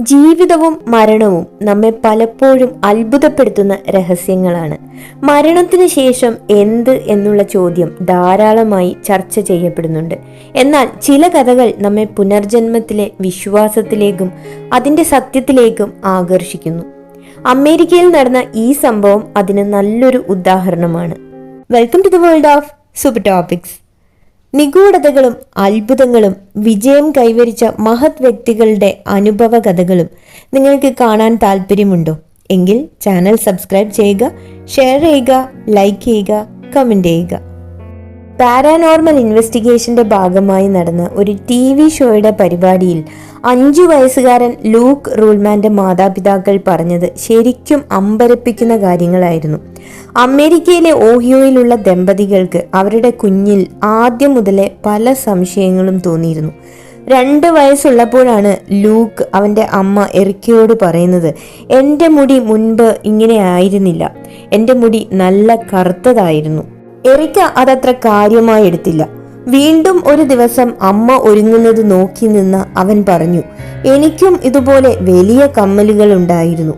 ജീവിതവും മരണവും നമ്മെ പലപ്പോഴും അത്ഭുതപ്പെടുത്തുന്ന രഹസ്യങ്ങളാണ്. മരണത്തിന് ശേഷം എന്ത് എന്നുള്ള ചോദ്യം ധാരാളമായി ചർച്ച ചെയ്യപ്പെടുന്നുണ്ട്. എന്നാൽ ചില കഥകൾ നമ്മെ പുനർജന്മത്തിലെ വിശ്വാസത്തിലേക്കും അതിന്റെ സത്യത്തിലേക്കും ആകർഷിക്കുന്നു. അമേരിക്കയിൽ നടന്ന ഈ സംഭവം അതിന് നല്ലൊരു ഉദാഹരണമാണ്. Welcome to the world of super topics നിഗൂഢതകളും അത്ഭുതങ്ങളും വിജയം കൈവരിച്ച മഹത് വ്യക്തികളുടെ അനുഭവ കഥകളും നിങ്ങൾക്ക് കാണാൻ താല്പര്യമുണ്ടോ എങ്കിൽ ചാനൽ സബ്സ്ക്രൈബ് ചെയ്യുക ഷെയർ ചെയ്യുക ലൈക്ക് ചെയ്യുക കമന്റ് ചെയ്യുക. പാരാനോർമൽ ഇൻവെസ്റ്റിഗേഷന്റെ ഭാഗമായി നടന്ന ഒരു ടി വി ഷോയുടെ പരിപാടിയിൽ അഞ്ചു വയസ്സുകാരൻ ലൂക്ക് റൂൾമാന്റെ മാതാപിതാക്കൾ പറഞ്ഞത് ശരിക്കും അമ്പരപ്പിക്കുന്ന കാര്യങ്ങളായിരുന്നു. അമേരിക്കയിലെ ഓഹിയോയിലുള്ള ദമ്പതികൾക്ക് അവരുടെ കുഞ്ഞിൽ ആദ്യം മുതലേ പല സംശയങ്ങളും തോന്നിയിരുന്നു. രണ്ട് വയസ്സുള്ളപ്പോഴാണ് ലൂക്ക് അവന്റെ അമ്മ എറിക്കയോട് പറയുന്നത് എന്റെ മുടി മുൻപ് ഇങ്ങനെ ആയിരുന്നില്ല. എന്റെ മുടി നല്ല കറുത്തതായിരുന്നു. എറിക്ക അതത്ര കാര്യമായി എടുത്തില്ല. വീണ്ടും ഒരു ദിവസം അമ്മ ഒരുങ്ങുന്നത് നോക്കി നിന്ന് അവൻ പറഞ്ഞു എനിക്കും ഇതുപോലെ വലിയ കമ്മലുകൾ ഉണ്ടായിരുന്നു.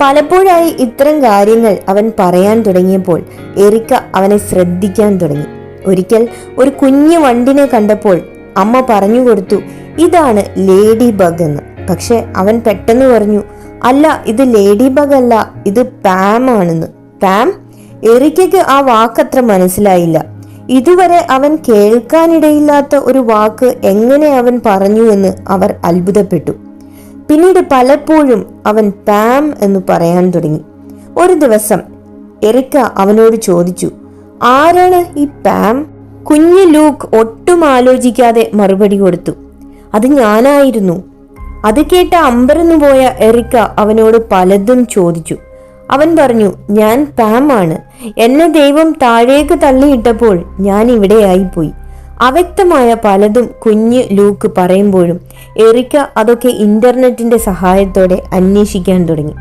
പലപ്പോഴായി ഇത്തരം കാര്യങ്ങൾ അവൻ പറയാൻ തുടങ്ങിയപ്പോൾ എറിക്ക അവനെ ശ്രദ്ധിക്കാൻ തുടങ്ങി. ഒരിക്കൽ ഒരു കുഞ്ഞു വണ്ടിനെ കണ്ടപ്പോൾ അമ്മ പറഞ്ഞു കൊടുത്തു ഇതാണ് ലേഡി ബഗ് എന്ന്. പക്ഷെ അവൻ പെട്ടെന്ന് പറഞ്ഞു അല്ല ഇത് ലേഡി ബഗ് അല്ല ഇത് പാം ആണെന്ന്. പാം? എറിക്കയ്ക്ക് ആ വാക്കത്ര മനസ്സിലായില്ല. ഇതുവരെ അവൻ കേൾക്കാനിടയില്ലാത്ത ഒരു വാക്ക് എങ്ങനെ അവൻ പറഞ്ഞു എന്ന് അവർ അത്ഭുതപ്പെട്ടു. പിന്നീട് പലപ്പോഴും അവൻ പാം എന്ന് പറയാൻ തുടങ്ങി. ഒരു ദിവസം എറിക്ക അവനോട് ചോദിച്ചു ആരാണ് ഈ പാം? കുഞ്ഞു ലൂക്ക് ഒട്ടും ആലോചിക്കാതെ മറുപടി കൊടുത്തു അത് ഞാനായിരുന്നു. അത് കേട്ട അമ്പരന്നു പോയ എറിക്ക അവനോട് പലതും ചോദിച്ചു. അവൻ പറഞ്ഞു ഞാൻ പാമാണ് എന്നെ ദൈവം താഴേക്ക് തള്ളിയിട്ടപ്പോൾ ഞാൻ ഇവിടെയായിപ്പോയി അവ്യക്തമായ പലതും കുഞ്ഞ് ലൂക്ക് പറയുമ്പോഴും എറിക്ക അതൊക്കെ ഇന്റർനെറ്റിന്റെ സഹായത്തോടെ അന്വേഷിക്കാൻ തുടങ്ങി.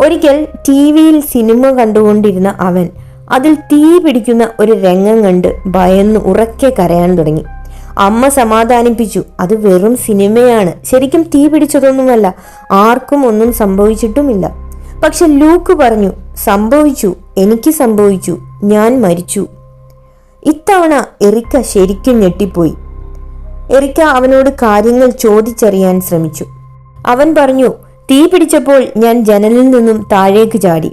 ഒരിക്കൽ ടി വിയിൽ സിനിമ കണ്ടുകൊണ്ടിരുന്ന അവൻ അതിൽ തീ പിടിക്കുന്ന ഒരു രംഗം കണ്ട് ഭയന്ന് ഉറക്കെ കരയാൻ തുടങ്ങി. അമ്മ സമാധാനിപ്പിച്ചു അത് വെറും സിനിമയാണ്. ശരിക്കും തീ പിടിച്ചതൊന്നുമല്ല ആർക്കും ഒന്നും സംഭവിച്ചിട്ടുമില്ല. പക്ഷെ ലൂക്ക് പറഞ്ഞു സംഭവിച്ചു എനിക്ക് സംഭവിച്ചു ഞാൻ മരിച്ചു. ഇത്തവണ എറിക്ക ശരിക്കും ഞെട്ടിപ്പോയി. എറിക്ക അവനോട് കാര്യങ്ങൾ ചോദിച്ചറിയാൻ ശ്രമിച്ചു. അവൻ പറഞ്ഞു തീ പിടിച്ചപ്പോൾ ഞാൻ ജനലിൽ നിന്നും താഴേക്ക് ചാടി.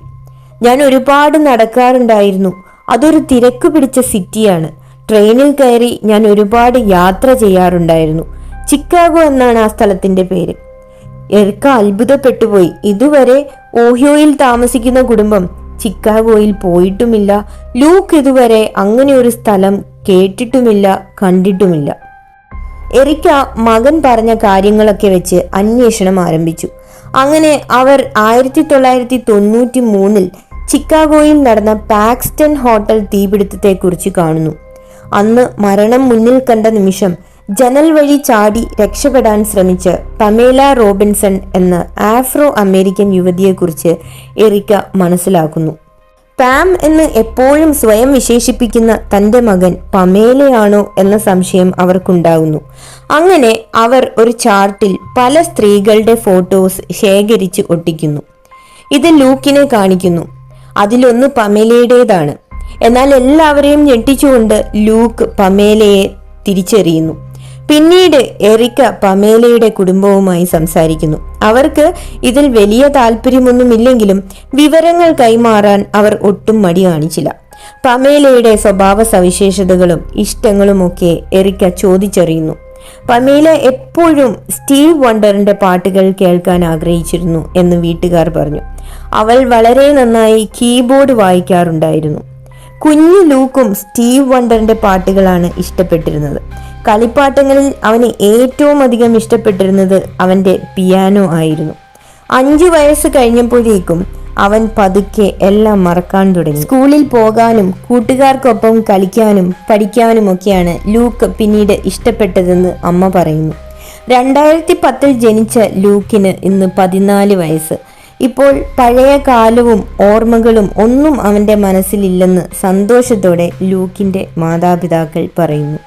ഞാൻ ഒരുപാട് നടക്കാറുണ്ടായിരുന്നു. അതൊരു തിരക്ക് പിടിച്ച സിറ്റിയാണ്. ട്രെയിനിൽ കയറി ഞാൻ ഒരുപാട് യാത്ര ചെയ്യാറുണ്ടായിരുന്നു. ചിക്കാഗോ എന്നാണ് ആ സ്ഥലത്തിന്റെ പേര്. എറിക്ക അത്ഭുതപ്പെട്ടുപോയി. ഇതുവരെ ഓഹിയോയിൽ താമസിക്കുന്ന കുടുംബം ചിക്കാഗോയിൽ പോയിട്ടുമില്ല. ലൂക്ക് ഇതുവരെ അങ്ങനെ ഒരു സ്ഥലം കേട്ടിട്ടുമില്ല കണ്ടിട്ടുമില്ല. എറിക്ക മകൻ പറഞ്ഞ കാര്യങ്ങളൊക്കെ വെച്ച് അന്വേഷണം ആരംഭിച്ചു. അങ്ങനെ അവർ ആയിരത്തി തൊള്ളായിരത്തി തൊണ്ണൂറ്റി മൂന്നിൽ ചിക്കാഗോയിൽ നടന്ന പാക്സ്റ്റൺ ഹോട്ടൽ തീപിടുത്തത്തെക്കുറിച്ച് കാണുന്നു. അന്ന് മരണം മുന്നിൽ കണ്ട നിമിഷം ജനൽ വഴി ചാടി രക്ഷപ്പെടാൻ ശ്രമിച്ച പമേല റോബിൻസൺ എന്ന ആഫ്രോ അമേരിക്കൻ യുവതിയെക്കുറിച്ച് എറിക്ക മനസ്സിലാക്കുന്നു. പാം എന്ന് എപ്പോഴും സ്വയം വിശേഷിപ്പിക്കുന്ന തന്റെ മകൻ പമേലയാണോ എന്ന സംശയം അവർക്കുണ്ടാകുന്നു അങ്ങനെ അവർ ഒരു ചാർട്ടിൽ പല സ്ത്രീകളുടെ ഫോട്ടോസ് ശേഖരിച്ച് ഒട്ടിക്കുന്നു. ഇത് ലൂക്കിനെ കാണിക്കുന്നു. അതിലൊന്ന് പമേലയുടേതാണ്. എന്നാൽ എല്ലാവരെയും ഞെട്ടിച്ചുകൊണ്ട് ലൂക്ക് പമേലയെ തിരിച്ചറിയുന്നു. പിന്നീട് എറിക്ക പമേലയുടെ കുടുംബവുമായി സംസാരിക്കുന്നു. അവർക്ക് ഇതിൽ വലിയ താല്പര്യമൊന്നുമില്ലെങ്കിലും വിവരങ്ങൾ കൈമാറാൻ അവർ ഒട്ടും മടി കാണിച്ചില്ല. പമേലയുടെ സ്വഭാവ സവിശേഷതകളും ഇഷ്ടങ്ങളുമൊക്കെ എറിക്ക ചോദിച്ചറിയുന്നു. പമേല എപ്പോഴും സ്റ്റീവ് വണ്ടറിന്റെ പാട്ടുകൾ കേൾക്കാൻ ആഗ്രഹിച്ചിരുന്നു എന്ന് വീട്ടുകാർ പറഞ്ഞു. അവൾ വളരെ നന്നായി കീബോർഡ് വായിക്കാറുണ്ടായിരുന്നു. കുഞ്ഞു ലൂക്കും സ്റ്റീവ് വണ്ടറിന്റെ പാട്ടുകളാണ് ഇഷ്ടപ്പെട്ടിരുന്നത്. കളിപ്പാട്ടങ്ങളിൽ അവന് ഏറ്റവും അധികം ഇഷ്ടപ്പെട്ടിരുന്നത് അവന്റെ പിയാനോ ആയിരുന്നു. അഞ്ചു വയസ്സ് കഴിഞ്ഞപ്പോഴേക്കും അവൻ പതുക്കെ എല്ലാം മറക്കാൻ തുടങ്ങി. സ്കൂളിൽ പോകാനും കൂട്ടുകാർക്കൊപ്പം കളിക്കാനും പഠിക്കാനും ഒക്കെയാണ് ലൂക്ക് പിന്നീട് ഇഷ്ടപ്പെട്ടതെന്ന് അമ്മ പറയുന്നു. രണ്ടായിരത്തി പത്തിൽ ജനിച്ച ലൂക്കിന് ഇന്ന് പതിനാല് വയസ്സ്. ഇപ്പോൾ പഴയ കാലവും ഓർമ്മകളും ഒന്നും അവന്റെ മനസ്സിലില്ലെന്ന് സന്തോഷത്തോടെ ലൂക്കിന്റെ മാതാപിതാക്കൾ പറയുന്നു.